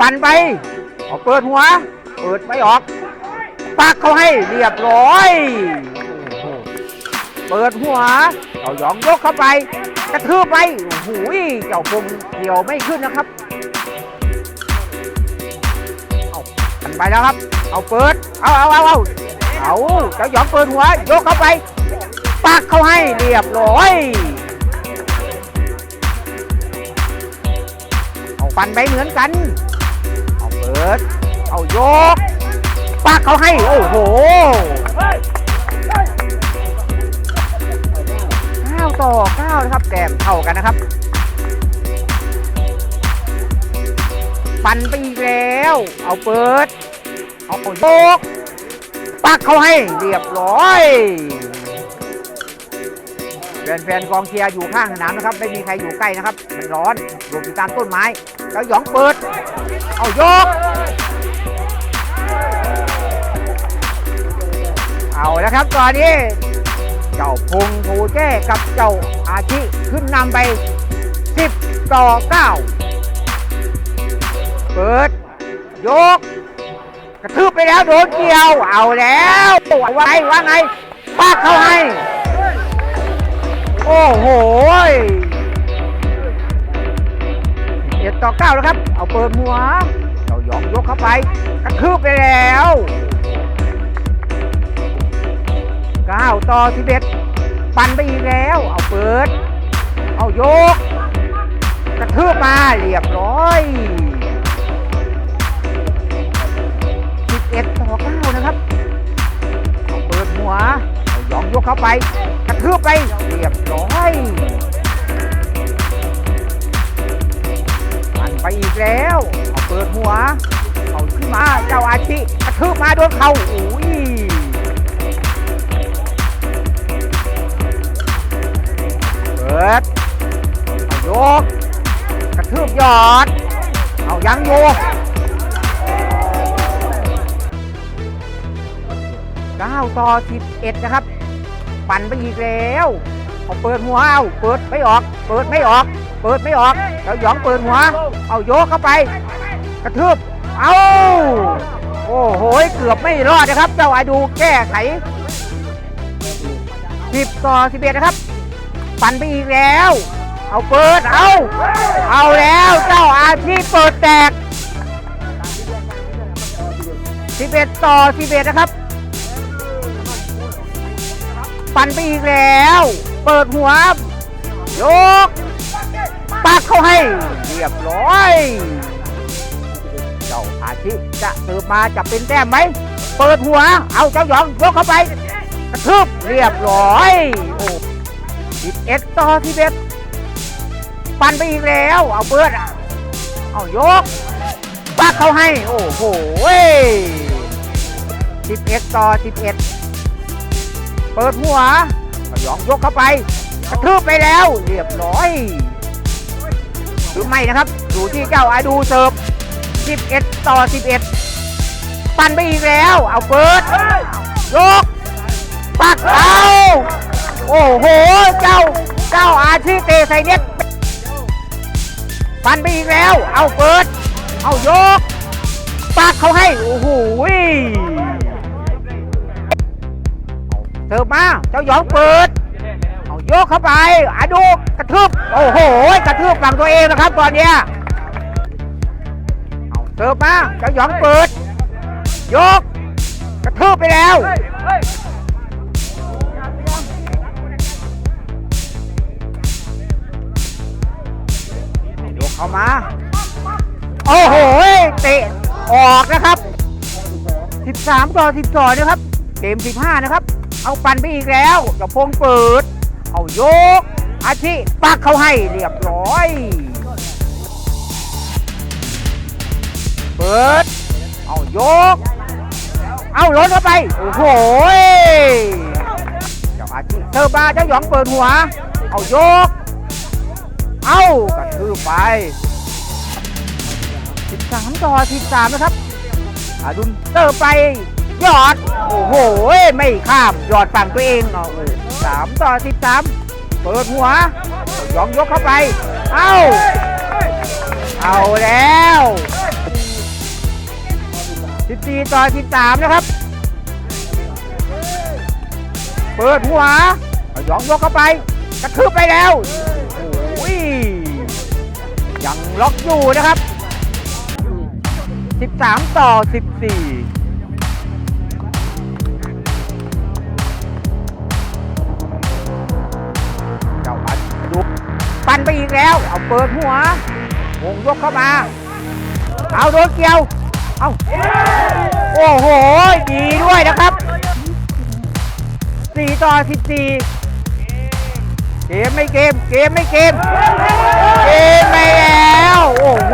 ปั่นไปเอาเปิดหัว เปิดไม่ออก ปักเขาให้เรียบร้อย เปิดหัวเอาหยองยกเข้าไป กระทืบไปโอ้โหเจ้าพงเกี่ยวไม่ขึ้นนะครับ เอาปั่นไปแล้วครับ เอาเปิด เอาเอาเอาเอาเอาเจ้าหยองเปิดหัว ยกเข้าไป ปักเขาให้เรียบร้อยเอาฟันไปเหมือนกัน ปิด เอายกปักเขาให้ โอ้โหเก้าต่อเก้านะครับแต้มเท่ากันนะครับ ปันไปอีกแล้ว เอาเปิด เอายกปักเขาให้ เรียบร้อย แฟนๆกองเชียร์อยู่ข้างสนามนะครับ ไม่มีใครอยู่ใกล้นะครับ มันร้อนหลบอยู่ตามต้นไม้ แล้วหยองเปิด เอายก เอาแล้วครับตอนนี้ เจ้าพงภูเจ้กับเจ้าอาชิขึ้นนำไป 10 ต่อ 9 เปิด ยก กระทืบไปแล้วโดนเกี่ยว เอาแล้วว่าไงว่าไงปากเข้าให้ โอ้โหเอ็ดต่อเก้าแล้วครับ เอาเปิดหัวเรายองยกเข้าไป กระทืบไปแล้วเก้าต่อสิบเอ็ดปันไปอีกแล้ว เอาเปิด เอายก กระทืบมาเรียบร้อยสิบเอ็ดต่อเก้านะครับ เอาเปิดหัว เอายองยกเข้าไป กระทืบไปเรียบร้อยปั่นไปอีกแล้วเอาเปิดหัวเอาขึ้นมาเจ้าอาชิกระทืบมาโดนเข่าอุ้ยเปิดเอายกกระทืบยอด เอายังโยเก้าต่อสิบเอ็ดนะครับ ปั่นไปอีกแล้วเอาเปิดหัวเอาเปิดไม่ออก เปิดไม่ออก เปิดไม่ออกแล้วหยองเปิดหัว เอาโยกเข้าไป กระทืบเอาโอ้โหเกือบไม่รอดนะครับ เจ้าไอดูแก้ไขสิบต่อสิบเอ็ดนะครับ ปั่นไปอีกแล้ว เอาเปิดเอาเอาแล้วเจ้าอาชีพเปิดแตก11ต่อ11นะครับ ปั่นไปอีกแล้ว เปิดหัว ยกปักเข้าให้ เรียบร้อย เจ้าอาชิจะเติมมาจะเป็นแต้มไหม เปิดหัว เอาเจ้าหยองยกเข้าไป กระทืบเรียบร้อยโอ้11ต่อ11ปั่นไปอีกแล้ว เอาเปิดเอายกปักเข้าให้ โอ้โห11ต่อ11เเปิดหัวหยองยกเข้าไปกระทืบไปแล้ว เรียบร้อยหรือไม่นะครับดูที่เจ้าอาดูเสิร์ฟ11 ต่อ 11 ปั่นไปอีกแล้ว เอาเปิดยกปักเอาโอ้โห เจ้าเจ้าอาชีเตะใส่เน็ตปั่นไปอีกแล้ว เอาเปิด เอายกปักเขาให้ โอ้โห มา เจ้าหยองเปิด เอายกเข้าไปอาดูกระทืบ โอ้โห กระทืบฝั่งตัวเองนะครับตอนเนี้ยเอาเสิร์ฟมา เจ้าหยองเปิด ยก กระทืบไปแล้วยกเข้ามา โอ้โห เตะออกนะครับ 13 ต่อ 12 นะครับ เกม 15 นะครับ เอาปั่นไปอีกแล้วเจะพงเปิด เอายก อาชิปักเขาให้เรียบร้อย เปิด เอายก เอาล้นเข้าไป โอ้โหเจ้าอาชิเธอบาเจ้าหยองเปิดหัว เอายก เอากระทืบไป13ต่อ13นะครับอาดุลเตอร์ไป ยอด โอ้โห ไม่ข้าม ยอดฝั่งตัวเองเอาสามต่อ13เปิดหัวยองยกเข้าไป เอาเอาแล้ว14ต่อ13นะครับ เปิดหัวเอาหยองยกเข้าไปกระทืบไปแล้วโอ้ยยังล็อกอยู่นะครับ 13 ต่อ 14 ปันไปอีกแล้ว เอาเปิดหัววงยกเข้ามา เอาโดนเกี่ยว เอาโอ้โห ดีด้วยนะครับ4ต่อ14เกมไม่เกม เกมไม่เกม เกมไม่แล้ว โอ้โห